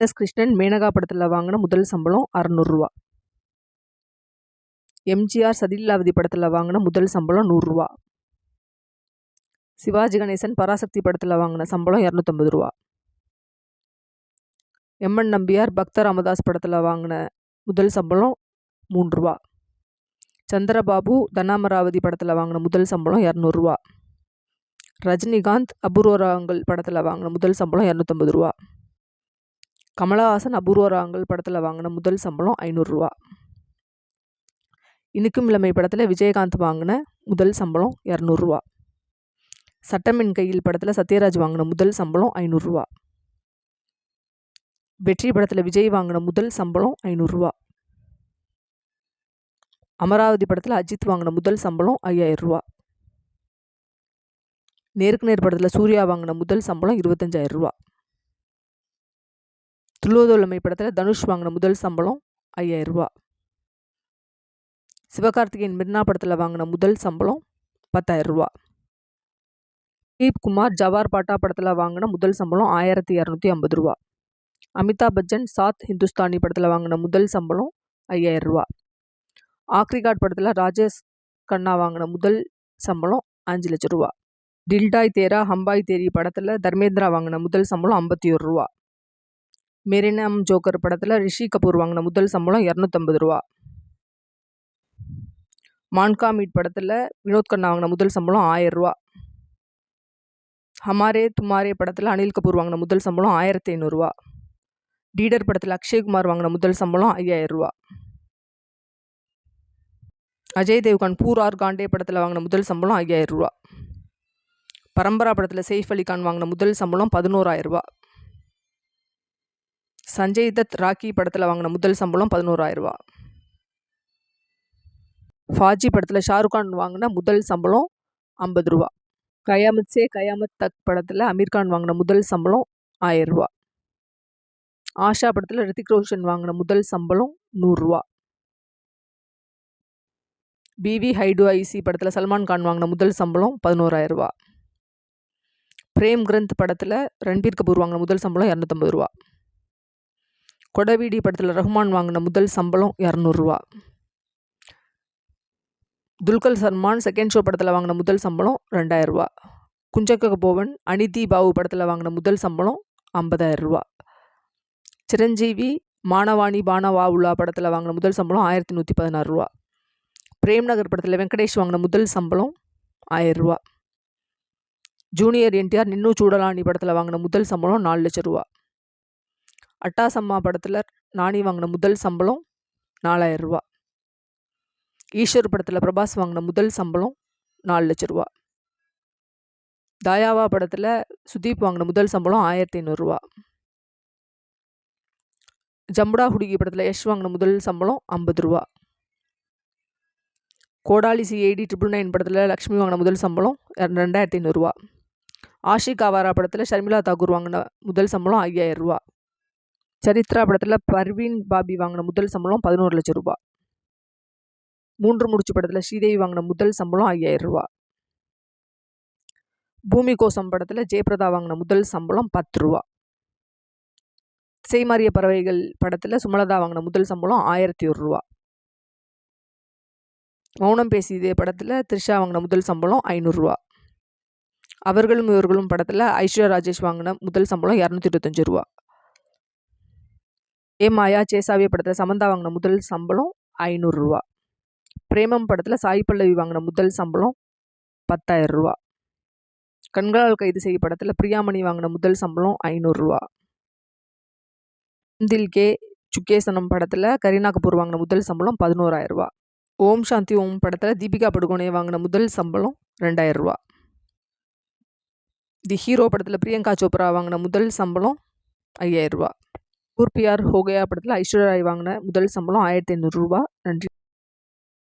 S Krishnan Maneka படத்தில் வாங்கின முதல் சம்பளம் அறநூறுரூவா எம்ஜிஆர் சதிலீலாவதி படத்தில் வாங்கின முதல் சம்பளம் நூறுரூவா சிவாஜி கணேசன் பராசக்தி படத்தில் வாங்கின சம்பளம் இரநூத்தம்பது ரூபா. எம்என் நம்பியார் பக்த ராமதாஸ் படத்தில் வாங்கின முதல் சம்பளம் மூன்று ரூபா சந்திரபாபு தனாமராவதி படத்தில் வாங்கின முதல் சம்பளம் இரநூறுவா ரஜினிகாந்த் அபூர்வராங்கள் படத்தில் வாங்கின முதல் சம்பளம் இரநூத்தம்பது ரூபா. கமலஹாசன் அபூர்வராங்கல் படத்தில் வாங்கின முதல் சம்பளம் ஐநூறுரூவா. இனிக்கும் இளமை படத்தில் விஜயகாந்த் வாங்கின முதல் சம்பளம் இரநூறுவா. சட்டமின் கையில் படத்தில் சத்யராஜ் வாங்கின முதல் சம்பளம் ஐநூறுரூவா. வெற்றி படத்தில் விஜய் வாங்கின முதல் சம்பளம் ஐநூறுரூவா. அமராவதி படத்தில் அஜித் வாங்கின முதல் சம்பளம் ஐயாயிரரூவா. நேருக்கு நேர் படத்தில் சூர்யா வாங்கின முதல் சம்பளம் இருபத்தஞ்சாயிரம் ரூபா படத்தில் தனுஷ் வாங்கின முதல் சம்பளம் ஐயாயிரரூபா. சிவகார்த்திகேயன் மிர்னா படத்தில் வாங்கின முதல் சம்பளம் பத்தாயிரரூபா. தீப்குமார் ஜவார் பாட்டா படத்தில் வாங்கின முதல் சம்பளம் ஆயிரத்தி இரநூத்தி ஐம்பது ரூபா. அமிதாப் பச்சன் சாத் ஹிந்துஸ்தானி படத்தில் வாங்கின முதல் சம்பளம் ஐயாயிரம் ரூபா ஆக்ரிகாட் படத்தில் ராஜேஷ் கண்ணா வாங்கின முதல் சம்பளம் அஞ்சு லட்ச ரூபா டில்டாய் தேரா ஹம்பாய் தேரி படத்தில் தர்மேந்திரா வாங்கின முதல் சம்பளம் ஐம்பத்தி ஒரு ரூபா மெரினம் ஜோக்கர் படத்தில் ரிஷி கபூர் வாங்கின முதல் சம்பளம் இரநூத்தம்பது ரூபா. மான்கா மீட் படத்தில் வினோத் கண்ணா வாங்கின முதல் சம்பளம் ஆயிரரூவா ஹமாரே துமாரே படத்தில் அனில் கபூர் வாங்கின முதல் சம்பளம் ஆயிரத்தி ஐநூறுரூவா டீடர் படத்தில் அக்ஷய்குமார் வாங்கின முதல் சம்பளம் ஐயாயிரரூவா அஜய் தேவ்கான் பூர் ஆர் காண்டே படத்தில் வாங்கின முதல் சம்பளம் ஐயாயிரரூவா பரம்பரா படத்தில் செய்ஃப் அலி கான் வாங்கின முதல் சம்பளம் பதினோராயிரரூவா சஞ்சய் தத் ராக்கி படத்தில் வாங்கின முதல் சம்பளம் பதினோராயிரரூவா ஃபாஜி படத்தில் ஷாருக்கான் வாங்கின முதல் சம்பளம் ஐம்பது ரூபா. கயாமத் சே கயாமத் தக் படத்தில் அமீர்கான் வாங்கின முதல் சம்பளம் ஆயிரரூவா ஆஷா படத்தில் ரித்திக் ரோஷன் வாங்கின முதல் சம்பளம் நூறுரூவா பிவி ஹைடு ஐசி படத்தில் சல்மான் கான் வாங்கின முதல் சம்பளம் பதினோராயிரரூவா பிரேம் கிரந்த் படத்தில் ரன்பீர் கபூர் வாங்கின முதல் சம்பளம் இரநூத்தம்பது ரூபா. கொடவீடி படத்தில் ரஹ்மான் வாங்கின முதல் சம்பளம் இரநூறுவா. துல்கர் சல்மான் செகண்ட் ஷோ படத்தில் வாங்கின முதல் சம்பளம் ரெண்டாயிரரூவா குஞ்சக்க போவன் அனிதி பாபு படத்தில் வாங்கின முதல் சம்பளம் ஐம்பதாயிரரூவா. சிரஞ்சீவி மானவாணி பானவா படத்தில் வாங்கின முதல் சம்பளம் ஆயிரத்தி நூற்றி பதினாறு ரூபா படத்தில் வெங்கடேஷ் வாங்கின முதல் சம்பளம் ஆயிரரூவா. ஜூனியர் என்டிஆர் நின்னு சூடலாணி படத்தில் வாங்கின முதல் சம்பளம் நாலு லட்ச ரூபா அட்டாசம்மா படத்தில் நானி வாங்கின முதல் சம்பளம் நாலாயிரம் ரூபா ஈஸ்வர் படத்தில் பிரபாஸ் வாங்கின முதல் சம்பளம் நாலு லட்ச ரூபா தாயாவா படத்தில் சுதீப் வாங்கின முதல் சம்பளம் ஆயிரத்தி ஐநூறுரூவா ஜம்புடா ஹுடுகி படத்தில் யஷ் வாங்கின முதல் சம்பளம் ஐம்பது ரூபா கோடாலி சிஐடி ட்ரிபிள் நைன் படத்தில் லக்ஷ்மி வாங்கின முதல் சம்பளம் ரெண்டாயிரத்தி ஐநூறுரூவா ஆஷிக் ஆவாரா படத்தில் ஷர்மிளா தாக்கூர் வாங்கின முதல் சம்பளம் ஐயாயிரம் ரூபா சரித்ரா படத்தில் பர்வீன் பாபி வாங்கின முதல் சம்பளம் பதினோரு லட்சம் ரூபா. மூன்று முடிச்சு படத்தில் ஸ்ரீதேவி வாங்கின முதல் சம்பளம் ஐயாயிரம் ரூபா. பூமி கோசம் படத்தில் ஜெயபிரதா வாங்கின முதல் சம்பளம் பத்து ரூபா. செய்மாரிய பறவைகள் படத்தில் சுமலதா வாங்கின முதல் சம்பளம் ஆயிரத்தி ஒரு ரூபா. மௌனம் பேசியதே படத்தில் த்ரிஷா வாங்கின முதல் சம்பளம் ஐநூறுரூவா அவர்களும் இவர்களும் படத்தில் ஐஸ்வர்யா ராஜேஷ் வாங்கின முதல் சம்பளம் இரநூத்தி இருபத்தஞ்சி ரூபா. ஏ மாயா சேசாவிய படத்தில் சமந்தா வாங்கின முதல் சம்பளம் ஐநூறுரூவா. பிரேமம் படத்தில் சாய் பல்லவி வாங்கின முதல் சம்பளம் பத்தாயிரம் ரூபா கண்களால் கைது செய்ய படத்தில் பிரியாமணி வாங்கின முதல் சம்பளம் ஐநூறுரூவா. இந்தில் கே. சுக்கேசனம் படத்தில் கரீனா கபூர் வாங்கின முதல் சம்பளம் பதினோராயிரரூவா. ஓம் சாந்தி ஓம் படத்தில் தீபிகா படுகோனே வாங்கின முதல் சம்பளம் ரெண்டாயிரரூவா. தி ஹீரோ படத்தில் பிரியங்கா சோப்ரா வாங்கின முதல் சம்பளம் ஐயாயிரரூவா. ரூபா ஹோகையா படத்தில் ஐஸ்வர்யா ராய் வாங்கின முதல் சம்பளம் ஆயிரத்தி ஐநூறுரூபா நன்றி.